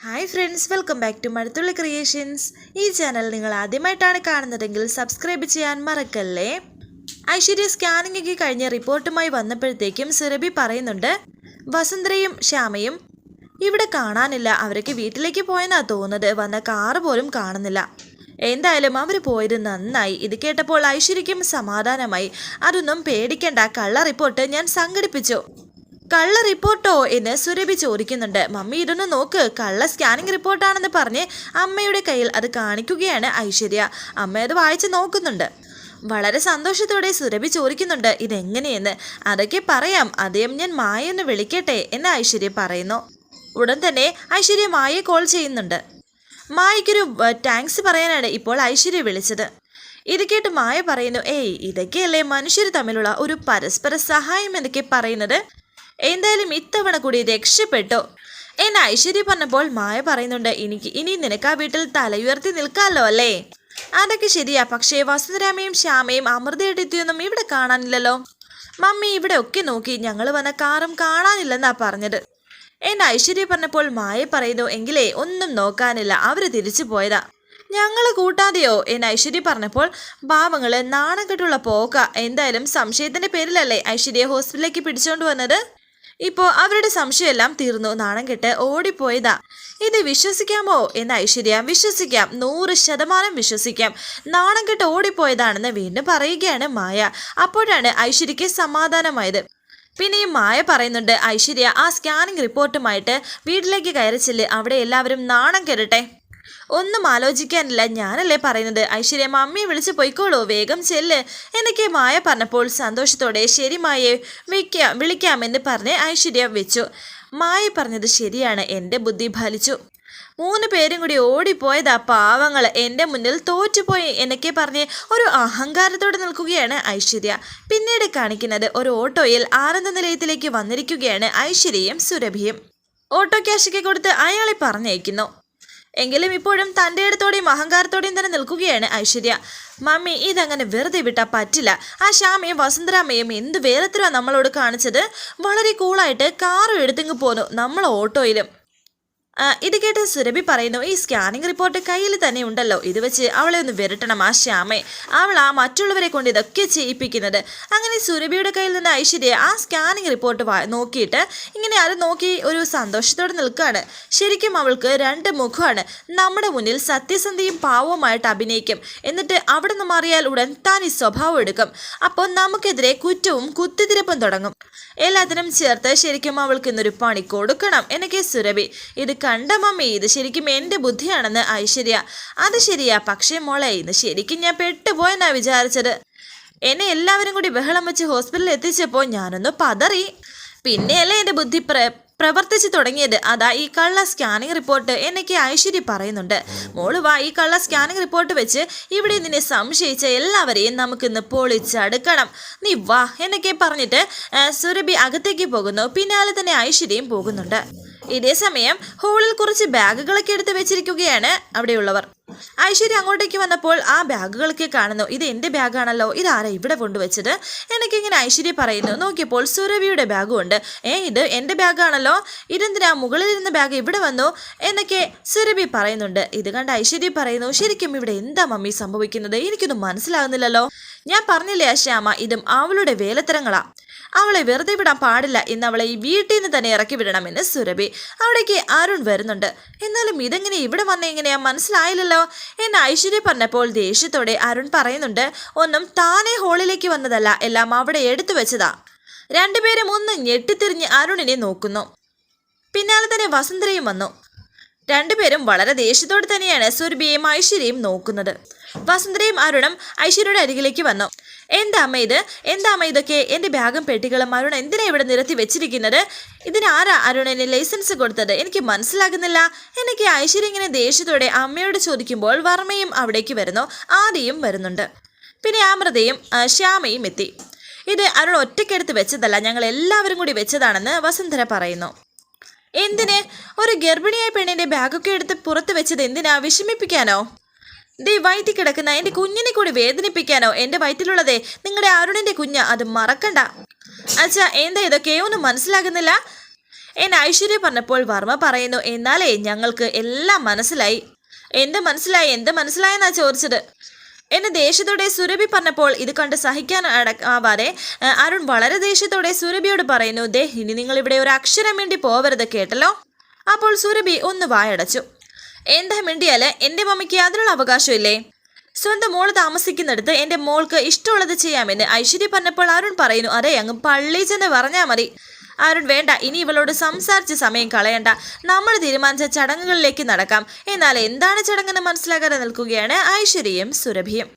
Hi friends welcome back to Mazhathulli creations ഈ channel നിങ്ങൾ ആദ്യമായിട്ടാണ് കാണുന്നതെങ്കിൽ സബ്സ്ക്രൈബ് ചെയ്യാൻ മറക്കല്ലേ? ഐശ്വര്യ സ്കാനിംഗ് ഒക്കെ കഴിഞ്ഞ റിപ്പോർട്ടുമായി വന്നപ്പോഴത്തേക്കും സുരഭി പറയുന്നുണ്ട് വസുന്ധരയും ശ്യാമയും ഇവിടെ കാണാനില്ല. അവരൊക്കെ വീട്ടിലേക്ക് പോയെന്നാ തോന്നുന്നത്. വന്ന കാറ് പോലും കാണുന്നില്ല. എന്തായാലും അവർ പോയത് നന്നായി. ഇത് കേട്ടപ്പോൾ ഐശ്വര്യയ്ക്കും സമാധാനമായി. അതൊന്നും പേടിക്കേണ്ട. കള്ള റിപ്പോർട്ട് ഞാൻ സംഘടിപ്പിച്ചു. കള്ള റിപ്പോർട്ടോ എന്ന് സുരഭി ചോദിക്കുന്നുണ്ട്. മമ്മി ഇതൊന്ന് നോക്ക്. കള്ള സ്കാനിങ് റിപ്പോർട്ടാണെന്ന് പറഞ്ഞ് അമ്മയുടെ കയ്യിൽ അത് കാണിക്കുകയാണ് ഐശ്വര്യ. അമ്മ അത് വായിച്ച് നോക്കുന്നുണ്ട്. വളരെ സന്തോഷത്തോടെ സുരഭി ചോദിക്കുന്നുണ്ട് ഇതെങ്ങനെയെന്ന്? അതൊക്കെ പറയാം. അദ്ദേഹം ഞാൻ മായെന്ന് വിളിക്കട്ടെ എന്ന് ഐശ്വര്യ പറയുന്നു. ഉടൻ തന്നെ ഐശ്വര്യ മായയെ കോൾ ചെയ്യുന്നുണ്ട്. മായയ്ക്കൊരു താങ്ക്സ് പറയാനാണ് ഇപ്പോൾ ഐശ്വര്യ വിളിച്ചത്. ഇത് കേട്ട് മായ പറയുന്നു ഏയ് ഇതൊക്കെയല്ലേ മനുഷ്യർ തമ്മിലുള്ള ഒരു പരസ്പര സഹായം എന്നൊക്കെ പറയുന്നത് എന്തായാലും ഇത്തവണ കൂടി രക്ഷപ്പെട്ടു. എന്നെ ഐശ്വര്യ പറഞ്ഞപ്പോൾ മായ പറയുന്നുണ്ട് എനിക്ക് ഇനി നിനക്ക് ആ വീട്ടിൽ തലയുയർത്തി നിൽക്കാമല്ലോ അല്ലേ? അതൊക്കെ ശരിയാ പക്ഷേ വസുന്ധരാമയും ശ്യാമയും അമൃതയെടുത്തിയൊന്നും ഇവിടെ കാണാനില്ലല്ലോ. മമ്മി ഇവിടെ ഒക്കെ നോക്കി ഞങ്ങൾ വന്ന കാറും കാണാനില്ലെന്നാ പറഞ്ഞത്. എന്നെ ഐശ്വര്യ പറഞ്ഞപ്പോൾ മായ പറയുന്നു എങ്കിലേ ഒന്നും നോക്കാനില്ല അവർ തിരിച്ചു പോയതാ. ഞങ്ങൾ കൂട്ടാതെയോ? എന്ന് ഐശ്വര്യ പറഞ്ഞപ്പോൾ പാവങ്ങൾ നാണം കെട്ടുള്ള പോക്ക എന്തായാലും സംശയത്തിന്റെ പേരിലല്ലേ ഐശ്വര്യ ഹോസ്പിറ്റലിലേക്ക് പിടിച്ചോണ്ട് വന്നത്? ഇപ്പോ അവരുടെ സംശയമെല്ലാം തീർന്നു. നാണം കെട്ട് ഓടിപ്പോയതാ. ഇത് വിശ്വസിക്കാമോ? എന്ന് ഐശ്വര്യ വിശ്വസിക്കാം. നൂറ് ശതമാനം വിശ്വസിക്കാം. നാണം കെട്ട് ഓടിപ്പോയതാണെന്ന് വീണ്ടും പറയുകയാണ് മായ. അപ്പോഴാണ് ഐശ്വര്യയ്ക്ക് സമാധാനമായത്. പിന്നെ ഈ മായ പറയുന്നുണ്ട് ഐശ്വര്യ ആ സ്കാനിങ് റിപ്പോർട്ടുമായിട്ട് വീട്ടിലേക്ക് കയറിച്ചില്ലേ അവിടെ എല്ലാവരും നാണം കെടട്ടെ. ഒന്നും ആലോചിക്കാനില്ല. ഞാനല്ലേ പറയുന്നത്? ഐശ്വര്യ മമ്മിയെ വിളിച്ച് പൊയ്ക്കോളൂ. വേഗം ചെല്ല്. എന്നൊക്കെ മായ പറഞ്ഞപ്പോൾ സന്തോഷത്തോടെ ശരി മായെ വിളിക്കാം വിളിക്കാമെന്ന് പറഞ്ഞ് ഐശ്വര്യ വെച്ചു. മായ പറഞ്ഞത് ശരിയാണ്. എന്റെ ബുദ്ധി ഫലിച്ചു. മൂന്ന് പേരും കൂടി ഓടിപ്പോയതാ പാവങ്ങൾ. എന്റെ മുന്നിൽ തോറ്റുപോയി എന്നൊക്കെ പറഞ്ഞ് ഒരു അഹങ്കാരത്തോടെ നിൽക്കുകയാണ് ഐശ്വര്യ. പിന്നീട് കാണിക്കുന്നത് ഒരു ഓട്ടോയിൽ ആനന്ദ നിലയത്തിലേക്ക് വന്നിരിക്കുകയാണ് ഐശ്വര്യയും സുരഭിയും. ഓട്ടോ ക്യാഷൊക്കെ കൊടുത്ത് അയാളെ പറഞ്ഞയക്കുന്നു. എങ്കിലും ഇപ്പോഴും തന്റെ അടുത്തോടെയും അഹങ്കാരത്തോടെയും തന്നെ നിൽക്കുകയാണ് ഐശ്വര്യ. മമ്മി ഇതങ്ങനെ വെറുതെ വിട്ടാൽ പറ്റില്ല. ആ ശ്യാമയും വസുന്ധരാമയും എന്ത് വേറെത്തിലാണ് നമ്മളോട് കാണിച്ചത്? വളരെ കൂളായിട്ട് കാറും എടുത്തിങ്ങ് പോന്നു. നമ്മൾ ഓട്ടോയിലും. ഇത് കേട്ട് സുരഭി പറയുന്നു ഈ സ്കാനിങ് റിപ്പോർട്ട് കയ്യിൽ തന്നെ ഉണ്ടല്ലോ. ഇത് വെച്ച് അവളെ ഒന്ന് വിരട്ടണം ആ ശ്യാമെ. അവൾ ആ മറ്റുള്ളവരെ കൊണ്ട് ഇതൊക്കെ ചെയ്യിപ്പിക്കുന്നത്. അങ്ങനെ സുരഭിയുടെ കയ്യിൽ നിന്ന് ഐശ്വര്യ ആ സ്കാനിങ് റിപ്പോർട്ട് നോക്കിയിട്ട് ഇങ്ങനെ അത് നോക്കി ഒരു സന്തോഷത്തോടെ നിൽക്കുകയാണ്. ശരിക്കും അവൾക്ക് രണ്ട് മുഖമാണ്. നമ്മുടെ മുന്നിൽ സത്യസന്ധയും പാവവുമായിട്ട് അഭിനയിക്കും. എന്നിട്ട് അവിടെ നിന്ന് മാറിയാൽ ഉടൻ താൻ ഈ സ്വഭാവം എടുക്കും. അപ്പോൾ നമുക്കെതിരെ കുറ്റവും കുത്തിതിരപ്പും തുടങ്ങും. എല്ലാത്തിനും ചേർത്ത് ശരിക്കും അവൾക്ക് ഇന്നൊരു പണി കൊടുക്കണം എന്നൊക്കെ സുരഭി ഇത് കണ്ട മമ്മി ഇത് ശരിക്കും എന്റെ ബുദ്ധിയാണെന്ന് ഐശ്വര്യ. അത് ശരിയാ പക്ഷേ മോളെ ഇന്ന് ശരിക്കും ഞാൻ പെട്ടുപോയെന്നാ വിചാരിച്ചത്. എന്നെ എല്ലാവരും കൂടി ബഹളം വെച്ച് ഹോസ്പിറ്റലിൽ എത്തിച്ചപ്പോൾ ഞാനൊന്ന് പതറി. പിന്നെയല്ലേ എന്റെ ബുദ്ധി പ്ര പ്രവർത്തിച്ചു തുടങ്ങിയത്? അതാ ഈ കള്ള സ്കാനിങ് റിപ്പോർട്ട് എന്നൊക്കെ ഐശ്വര്യ പറയുന്നുണ്ട്. മോൾ വാ ഈ കള്ള സ്കാനിങ് റിപ്പോർട്ട് വെച്ച് ഇവിടെ നിന്നെ സംശയിച്ച എല്ലാവരെയും നമുക്കിന്ന് പൊളിച്ചടുക്കണം. നീ വാ എന്നൊക്കെ പറഞ്ഞിട്ട് സുരഭി അകത്തേക്ക് പോകുന്നു. പിന്നാലെ തന്നെ ഐശ്വര്യയും പോകുന്നുണ്ട്. ഇതേ സമയം ഹോളിൽ കുറച്ച് ബാഗുകളൊക്കെ എടുത്ത് വെച്ചിരിക്കുകയാണ് അവിടെയുള്ളവർ. ഐശ്വര്യ അങ്ങോട്ടേക്ക് വന്നപ്പോൾ ആ ബാഗുകളൊക്കെ കാണുന്നു. ഇത് എന്റെ ബാഗാണല്ലോ. ഇതാരാ ഇവിടെ കൊണ്ടുവച്ചത്? എനിക്കിങ്ങനെ ഐശ്വര്യ പറയുന്നു. നോക്കിയപ്പോൾ സുരഭിയുടെ ബാഗും ഉണ്ട്. ഏ ഇത് എന്റെ ബാഗാണല്ലോ. ഇതെന്തിനാ മുകളിലിരുന്ന ബാഗ് ഇവിടെ വന്നു? എന്നൊക്കെ സുരഭി പറയുന്നുണ്ട്. ഇത് കണ്ട് ഐശ്വര്യ പറയുന്നു ശരിക്കും ഇവിടെ എന്താ മമ്മി സംഭവിക്കുന്നത്? എനിക്കൊന്നും മനസ്സിലാകുന്നില്ലല്ലോ. ഞാൻ പറഞ്ഞില്ലേ ശ്യാമ? ഇതും അവളുടെ വേലത്തരങ്ങളാ. അവളെ വെറുതെ വിടാൻ പാടില്ല എന്ന് അവളെ ഈ വീട്ടിൽ നിന്ന് തന്നെ ഇറക്കി വിടണമെന്ന് സുരഭി അവിടേക്ക് അരുൺ വരുന്നുണ്ട്. എന്നാലും ഇതെങ്ങനെ ഇവിടെ വന്ന എങ്ങനെയാ മനസ്സിലായില്ലല്ലോ എന്ന് ഐശ്വര്യ പറഞ്ഞപ്പോൾ ദേഷ്യത്തോടെ അരുൺ പറയുന്നുണ്ട് ഒന്നും താനേ ഹോളിലേക്ക് വന്നതല്ല എല്ലാം അവിടെ എടുത്തു വെച്ചതാ. രണ്ടുപേരും ഒന്ന് ഞെട്ടിത്തിരിഞ്ഞ് അരുണിനെ നോക്കുന്നു. പിന്നാലെ തന്നെ വസുന്ധരയും വന്നു. രണ്ടുപേരും വളരെ ദേഷ്യത്തോടെ തന്നെയാണ് സുരഭിയെയും ഐശ്വര്യയും നോക്കുന്നത്. വസുന്ധരയും അരുണും ഐശ്വര്യയുടെ അരികിലേക്ക് വന്നു. എന്താ അമ്മ ഇത്? എന്താ അമ്മ ഇതൊക്കെ? എന്റെ ബാഗും പെട്ടികളും അരുൺ എന്തിനാ ഇവിടെ നിരത്തി വെച്ചിരിക്കുന്നത്? ഇതിനാരാ അരുണിന് ലൈസൻസ് കൊടുത്തത്? എനിക്ക് മനസ്സിലാകുന്നില്ല. എനിക്ക് ഐശ്വര്യ ഇങ്ങനെ ദേഷ്യത്തോടെ അമ്മയോട് ചോദിക്കുമ്പോൾ വർമ്മയും അവിടേക്ക് വരുന്നു. ആദിയും വരുന്നുണ്ട്. പിന്നെ അമൃതയും ശ്യാമയും എത്തി. ഇത് അരുൺ ഒറ്റയ്ക്കെടുത്ത് വെച്ചതല്ല. ഞങ്ങൾ എല്ലാവരും കൂടി വെച്ചതാണെന്ന് വസുന്ധര പറയുന്നു. എന്തിന്? ഒരു ഗർഭിണിയായ പെണ്ണിന്റെ ബാഗൊക്കെ എടുത്ത് പുറത്ത് വെച്ചത് എന്തിനാ? വിഷമിപ്പിക്കാനോ? ദേ വയറ്റി കിടക്കുന്ന എന്റെ കുഞ്ഞിനെ കൂടി വേദനിപ്പിക്കാനോ? എന്റെ വയറ്റിലുള്ളതേ നിങ്ങളുടെ അരുണിന്റെ കുഞ്ഞ് അത് മറക്കണ്ട. അച്ഛാ എന്താ ഇതൊക്കെ? ഒന്നും മനസ്സിലാകുന്നില്ല. എന്നെ ഐശ്വര്യ പറഞ്ഞപ്പോൾ വർമ്മ പറയുന്നു എന്നാലേ ഞങ്ങൾക്ക് എല്ലാം മനസ്സിലായി. എന്ത് മനസ്സിലായി? എന്ത് മനസ്സിലായെന്നാ ചോദിച്ചത്? എന്നെ ദേഷ്യത്തോടെ സുരഭി പറഞ്ഞപ്പോൾ ഇത് കണ്ട് സഹിക്കാൻ ആവാതെ അരുൺ വളരെ ദേഷ്യത്തോടെ സുരഭിയോട് പറയുന്നു ദേ ഇനി നിങ്ങൾ ഇവിടെ ഒരു അക്ഷരം വേണ്ടി പോവരുത് കേട്ടല്ലോ? അപ്പോൾ സുരഭി ഒന്ന് വായടച്ചു. എന്താ മിണ്ടിയാൽ? എന്റെ മമ്മിക്ക് അതിനുള്ള അവകാശമില്ലേ സ്വന്തം മോൾ താമസിക്കുന്നിടത്ത് എന്റെ മോൾക്ക് ഇഷ്ടമുള്ളത് ചെയ്യാമെന്ന് ഐശ്വര്യ പറഞ്ഞപ്പോൾ അരുൺ പറയുന്നു അതെ അങ്ങ് പള്ളി ചെന്ന് പറഞ്ഞാൽ മതി. അരുൺ വേണ്ട ഇനി ഇവളോട് സംസാരിച്ച് സമയം കളയണ്ട. നമ്മൾ തീരുമാനിച്ച ചടങ്ങുകളിലേക്ക് നടക്കാം. എന്നാൽ എന്താണ് ചടങ്ങെന്ന് മനസ്സിലാക്കാതെ നിൽക്കുകയാണ് ഐശ്വര്യയും സുരഭിയും.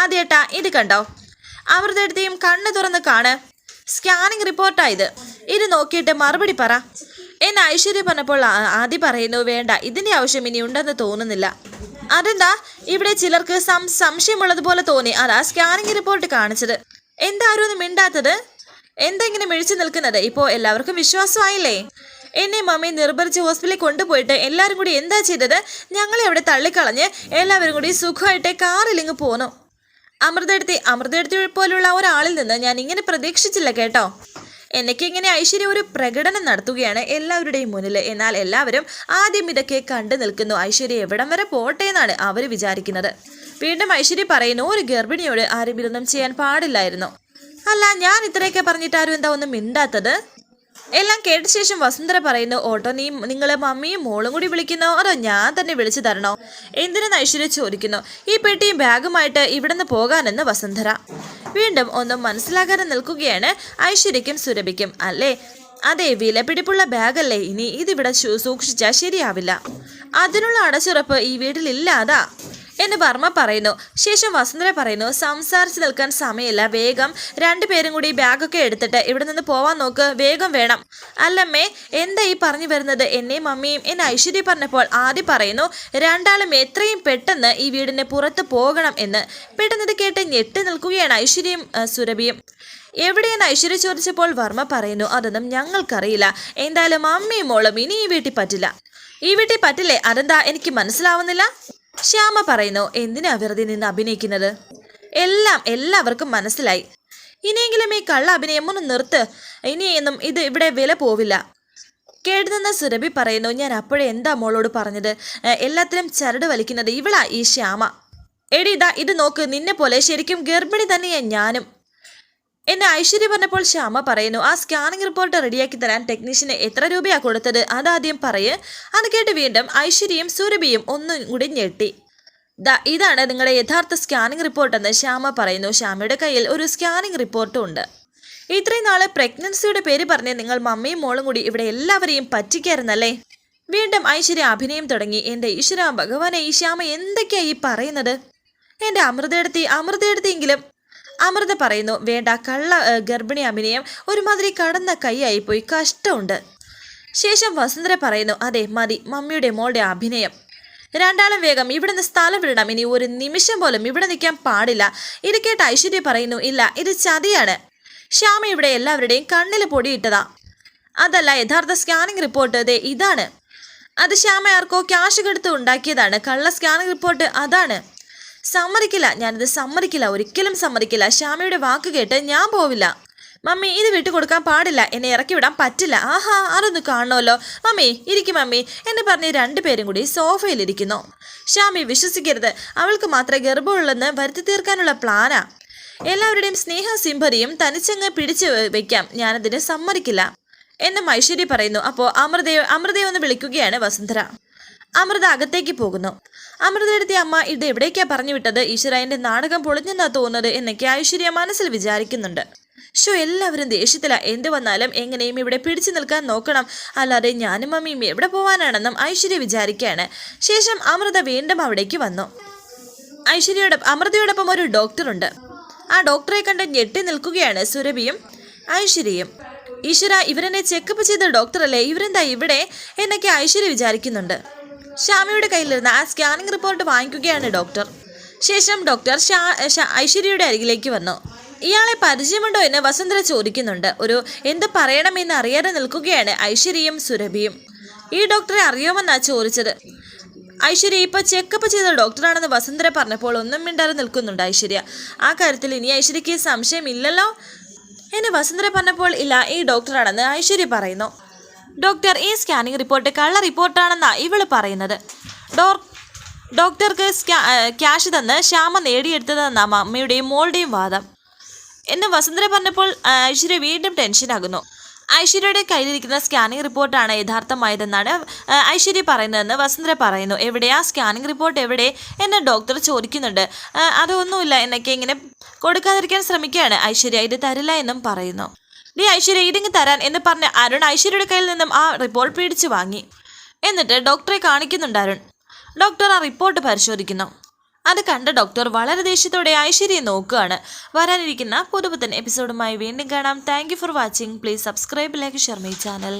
ആദ്യേട്ടാ ഇത് കണ്ടോ? അവരുടെ അടുത്തേയും കണ്ണ് തുറന്ന് കാണ്. സ്കാനിങ് റിപ്പോർട്ടാ ഇത്. ഇത് നോക്കിയിട്ട് മറുപടി പറ. എന്നെ ഐശ്വര്യ പറഞ്ഞപ്പോൾ ആദ്യം പറയുന്നു വേണ്ട ഇതിന്റെ ആവശ്യം ഇനി ഉണ്ടെന്ന് തോന്നുന്നില്ല. അതെന്താ? ഇവിടെ ചിലർക്ക് സം സംശയമുള്ളതുപോലെ തോന്നി. അതാ സ്കാനിങ് റിപ്പോർട്ട് കാണിച്ചത്. എന്താരും ഒന്നും മിണ്ടാത്തത്. എന്താ ഇങ്ങനെ മിഴിച്ചു നിൽക്കുന്നത്? ഇപ്പോൾ എല്ലാവർക്കും വിശ്വാസമായില്ലേ? എന്നെ മമ്മി നിർബന്ധിച്ച് ഹോസ്പിറ്റലിൽ കൊണ്ടുപോയിട്ട് എല്ലാവരും കൂടി എന്താ ചെയ്തത്? ഞങ്ങളെ അവിടെ തള്ളിക്കളഞ്ഞ് എല്ലാവരും കൂടി സുഖമായിട്ട് കാറിലിങ്ങ് പോന്നു. അമൃതെടുത്തി അമൃതെടുത്തി പോലുള്ള ഒരാളിൽ നിന്ന് ഞാൻ ഇങ്ങനെ പ്രതീക്ഷിച്ചില്ല കേട്ടോ. എനിക്ക് ഇങ്ങനെ ഐശ്വര്യ ഒരു പ്രകടനം നടത്തുകയാണ് എല്ലാവരുടെയും മുന്നിൽ എന്നാൽ എല്ലാവരും ആദ്യം ഇതൊക്കെ കണ്ടു നിൽക്കുന്നു. ഐശ്വര്യ എവിടം വരെ പോട്ടെ എന്നാണ് അവർ വിചാരിക്കുന്നത്. വീണ്ടും ഐശ്വര്യ പറയുന്നു ഒരു ഗർഭിണിയോട് ആരും ഇതൊന്നും ചെയ്യാൻ പാടില്ലായിരുന്നു. അല്ല ഞാൻ ഇത്രയൊക്കെ പറഞ്ഞിട്ടാരും എന്താ ഒന്നും മിണ്ടാത്തത്? എല്ലാം കേട്ട ശേഷം വസുന്ധര പറയുന്നു ഓട്ടോ നീ നിങ്ങളെ മമ്മിയും മോളും കൂടി വിളിക്കുന്നോ? അതോ ഞാൻ തന്നെ വിളിച്ചു തരണോ? എന്തിനെന്ന് ഐശ്വര്യ ചോദിക്കുന്നു. ഈ പെട്ടിയും ബാഗുമായിട്ട് ഇവിടുന്ന് പോകാനെന്ന് വസുന്ധര. വീണ്ടും ഒന്നും മനസ്സിലാകാതെ നിൽക്കുകയാണ്. ഐശ്വര്യക്കും സുരഭിക്കും. അല്ലേ? അതെ വിലപിടിപ്പുള്ള ബാഗല്ലേ. ഇനി ഇതിവിടെ സൂക്ഷിച്ചാൽ ശരിയാവില്ല. അതിനുള്ള അടച്ചുറപ്പ് ഈ വീട്ടിലില്ലാതാ എന്ന് വർമ്മ പറയുന്നു. ശേഷം വസുന്ധര പറയുന്നു സംസാരിച്ചു നിൽക്കാൻ സമയമില്ല. വേഗം രണ്ടുപേരും കൂടി ബാഗൊക്കെ എടുത്തിട്ട് ഇവിടെ നിന്ന് പോവാൻ നോക്ക്. വേഗം വേണം. അല്ലമ്മേ എന്താ ഈ പറഞ്ഞു വരുന്നത്? എന്നെയും മമ്മിയും എന്നെ ഐശ്വര്യ പറഞ്ഞപ്പോൾ ആദ്യം പറയുന്നു രണ്ടാളും എത്രയും പെട്ടെന്ന് ഈ വീടിന് പുറത്ത് പോകണം എന്ന്. പെട്ടെന്ന് ഇത് കേട്ട് ഞെട്ടി നിൽക്കുകയാണ് ഐശ്വര്യയും സുരഭിയും. എവിടെയെന്ന് ഐശ്വര്യ ചോദിച്ചപ്പോൾ വർമ്മ പറയുന്നു അതൊന്നും ഞങ്ങൾക്കറിയില്ല. എന്തായാലും അമ്മയും മോളും ഇനി ഈ വീട്ടിൽ പറ്റില്ല. ഈ വീട്ടിൽ പറ്റില്ലേ? അതെന്താ? എനിക്ക് മനസ്സിലാവുന്നില്ല. ശ്യാമ പറയുന്നു എന്തിനാ വെറുതെ നിന്ന് അഭിനയിക്കുന്നത്? എല്ലാം എല്ലാവർക്കും മനസ്സിലായി. ഇനിയെങ്കിലും ഈ കള്ള അഭിനയം ഒന്ന് നിർത്ത്. ഇനിയൊന്നും ഇത് ഇവിടെ വില പോവില്ല. കേട്ടുനിന്ന് സുരഭി പറയുന്നു ഞാൻ അപ്പോഴേ എന്താ മോളോട് പറഞ്ഞത്? എല്ലാത്തിലും ചരട് വലിക്കുന്നത് ഇവളാ ഈ ശ്യാമ. എടി ഇതാ ഇത് നോക്ക് നിന്നെ പോലെ ശരിക്കും ഗർഭിണി തന്നെയാ ഞാനും. എന്നെ ഐശ്വര്യ പറഞ്ഞപ്പോൾ ശ്യാമ പറയുന്നു ആ സ്കാനിംഗ് റിപ്പോർട്ട് റെഡിയാക്കി തരാൻ ടെക്നീഷ്യന് എത്ര രൂപയാണ് കൊടുത്തത്? അതാദ്യം പറയ്. അത് കേട്ട് വീണ്ടും ഐശ്വര്യയും സുരഭിയും ഒന്നും കൂടി ഞെട്ടി. ദാ ഇതാണ് നിങ്ങളുടെ യഥാർത്ഥ സ്കാനിംഗ് റിപ്പോർട്ടെന്ന് ശ്യാമ പറയുന്നു. ശ്യാമയുടെ കയ്യിൽ ഒരു സ്കാനിംഗ് റിപ്പോർട്ടും ഉണ്ട്. ഇത്രയും നാൾ പ്രഗ്നൻസിയുടെ പേര് പറഞ്ഞ് നിങ്ങൾ മമ്മയും മോളും കൂടി ഇവിടെ എല്ലാവരെയും പറ്റിക്കായിരുന്നല്ലേ? വീണ്ടും ഐശ്വര്യ അഭിനയം തുടങ്ങി. എന്റെ ഈശ്വര ഭഗവാനെ ഈ ശ്യാമ എന്തൊക്കെയായി പറയുന്നത്? എന്റെ അമൃതയെടുത്തി അമൃതയെടുത്തിയെങ്കിലും അമൃത പറയുന്നു വേണ്ട കള്ള ഗർഭിണി അഭിനയം ഒരുമാതിരി കടന്ന കൈയായിപ്പോയി കഷ്ടമുണ്ട്. ശേഷം വസുന്ധര പറയുന്നു അതെ മതി മമ്മിയുടെ മോളുടെ അഭിനയം. രണ്ടാളും വേഗം ഇവിടുന്ന് സ്ഥലം വിടണം. ഇനി ഒരു നിമിഷം പോലും ഇവിടെ നിൽക്കാൻ പാടില്ല. ഇത് കേട്ട് ഐശ്വര്യ പറയുന്നു ഇല്ല ഇത് ചതിയാണ്. ശ്യാമ ഇവിടെ എല്ലാവരുടെയും കണ്ണിൽ പൊടിയിട്ടതാ. അതല്ല യഥാർത്ഥ സ്കാനിംഗ് റിപ്പോർട്ട് അതെ ഇതാണ്. അത് ശ്യാമ ആർക്കോ ക്യാഷ് കൊടുത്ത് ഉണ്ടാക്കിയതാണ്. കള്ള സ്കാനിംഗ് റിപ്പോർട്ട് അതാണ്. സമ്മതിക്കില്ല ഞാനിത് സമ്മതിക്കില്ല ഒരിക്കലും സമ്മതിക്കില്ല. ശ്യാമയുടെ വാക്ക് കേട്ട് ഞാൻ പോവില്ല. മമ്മി ഇത് വിട്ടുകൊടുക്കാൻ പാടില്ല. എന്നെ ഇറക്കി വിടാൻ പറ്റില്ല. ആഹാ അതൊന്ന് കാണണമല്ലോ മമ്മി ഇരിക്കും മമ്മി. എന്ന് പറഞ്ഞ് രണ്ടുപേരും കൂടി സോഫയിലിരിക്കുന്നു. ശ്യാമി വിശ്വസിക്കരുത്. അവൾക്ക് മാത്രമേ ഗർഭമുള്ളെന്ന് വരുത്തി തീർക്കാനുള്ള പ്ലാനാ. എല്ലാവരുടെയും സ്നേഹ സിംഭരിയും തനിച്ചങ്ങ് പിടിച്ചു വെക്കാം. ഞാനതിന് സമ്മതിക്കില്ല. എന്നും ഐശ്വര്യ പറയുന്നു. അപ്പോൾ അമൃതയെ അമൃതയെ ഒന്ന് വിളിക്കുകയാണ് വസുന്ധര. അമൃത അകത്തേക്ക് പോകുന്നു. അമൃതയെടുത്തി അമ്മ ഇത് എവിടേക്കാ പറഞ്ഞു വിട്ടത്? ഈശ്വര എന്റെ നാടകം പൊളിഞ്ഞെന്നാ തോന്നുന്നത്? എന്നൊക്കെ ഐശ്വര്യ മനസ്സിൽ വിചാരിക്കുന്നുണ്ട്. ഷോ എല്ലാവരും ദേഷ്യത്തില. എന്ത് വന്നാലും എങ്ങനെയും ഇവിടെ പിടിച്ചു നിൽക്കാൻ നോക്കണം. അല്ലാതെ ഞാനും മമ്മിയും എവിടെ പോവാനാണെന്നും ഐശ്വര്യ വിചാരിക്കുകയാണ് ശേഷം അമൃത വീണ്ടും അവിടേക്ക് വന്നു. ഐശ്വര്യയോടൊപ്പം അമൃതയോടൊപ്പം ഒരു ഡോക്ടറുണ്ട് ആ ഡോക്ടറെ കണ്ട് ഞെട്ടി നിൽക്കുകയാണ് സുരഭിയും ഐശ്വര്യയും. ഈശ്വര ഇവരെന്നെ ചെക്കപ്പ് ചെയ്ത ഡോക്ടറല്ലേ? ഇവരെന്താ ഇവിടെ? എന്നൊക്കെ ഐശ്വര്യ വിചാരിക്കുന്നുണ്ട്. ശ്യാമയുടെ കയ്യിലിരുന്ന ആ സ്കാനിംഗ് റിപ്പോർട്ട് വാങ്ങിക്കുകയാണ് ഡോക്ടർ. ശേഷം ഡോക്ടർ ഐശ്വര്യയുടെ അരികിലേക്ക് വന്നു. ഇയാളെ പരിചയമുണ്ടോ എന്ന് വസുന്ധര ചോദിക്കുന്നുണ്ട്. ഒരു എന്ത് പറയണമെന്ന് അറിയാതെ നിൽക്കുകയാണ് ഐശ്വര്യയും സുരഭിയും. ഈ ഡോക്ടറെ അറിയാമെന്നാ ചോദിച്ചത്. ഐശ്വര്യ ഇപ്പൊ ചെക്കപ്പ് ചെയ്ത ഡോക്ടറാണെന്ന് വസുന്ധര പറഞ്ഞപ്പോൾ ഒന്നും മിണ്ടാതെ നിൽക്കുന്നുണ്ട് ഐശ്വര്യ. ആ കാര്യത്തിൽ ഇനി ഐശ്വര്യക്ക് സംശയമില്ലല്ലോ? എന്നെ വസുന്ധര പറഞ്ഞപ്പോൾ ഇല്ല ഈ ഡോക്ടറാണെന്ന് ഐശ്വര്യ പറയുന്നു. ഡോക്ടർ ഈ സ്കാനിംഗ് റിപ്പോർട്ട് കള്ള റിപ്പോർട്ടാണെന്നാണ് ഇവൾ പറയുന്നത്. ഡോക്ടർക്ക് ക്യാഷ് തന്ന് ശ്യാമ നേടിയെടുത്തതെന്നാ മമ്മിയുടെയും മോളുടെയും വാദം. എന്ന് വസുന്ധര പറഞ്ഞപ്പോൾ ഐശ്വര്യ വീണ്ടും ടെൻഷനാകുന്നു. ഐശ്വര്യയുടെ കയ്യിലിരിക്കുന്ന സ്കാനിംഗ് റിപ്പോർട്ടാണ് യഥാർത്ഥമായതെന്നാണ് ഐശ്വര്യ പറയുന്നതെന്ന് വസുന്ധര പറയുന്നു. എവിടെയാ സ്കാനിംഗ് റിപ്പോർട്ട് എവിടെ? എന്ന് ഡോക്ടർ ചോദിക്കുന്നുണ്ട്. അതൊന്നുമില്ല എന്നൊക്കെ ഇങ്ങനെ കൊടുക്കാതിരിക്കാൻ ശ്രമിക്കുകയാണ് ഐശ്വര്യ. ഇത് തരില്ല എന്നും പറയുന്നു. നീ ഐശ്വര്യ ഇതിങ്ങ് തരാൻ എന്ന് പറഞ്ഞ് അരുൺ ഐശ്വര്യയുടെ കയ്യിൽ നിന്നും ആ റിപ്പോർട്ട് പിടിച്ചു വാങ്ങി. എന്നിട്ട് ഡോക്ടറെ കാണിക്കുന്നുണ്ട് അരുൺ. ഡോക്ടർ ആ റിപ്പോർട്ട് പരിശോധിക്കുന്നു. അത് കണ്ട ഡോക്ടർ വളരെ ദേഷ്യത്തോടെ ഐശ്വര്യയെ നോക്കുകയാണ്. വരാനിരിക്കുന്ന പുതുപുത്തൻ എപ്പിസോഡുമായി വീണ്ടും കാണാം. Thank for watching please subscribe like share my channel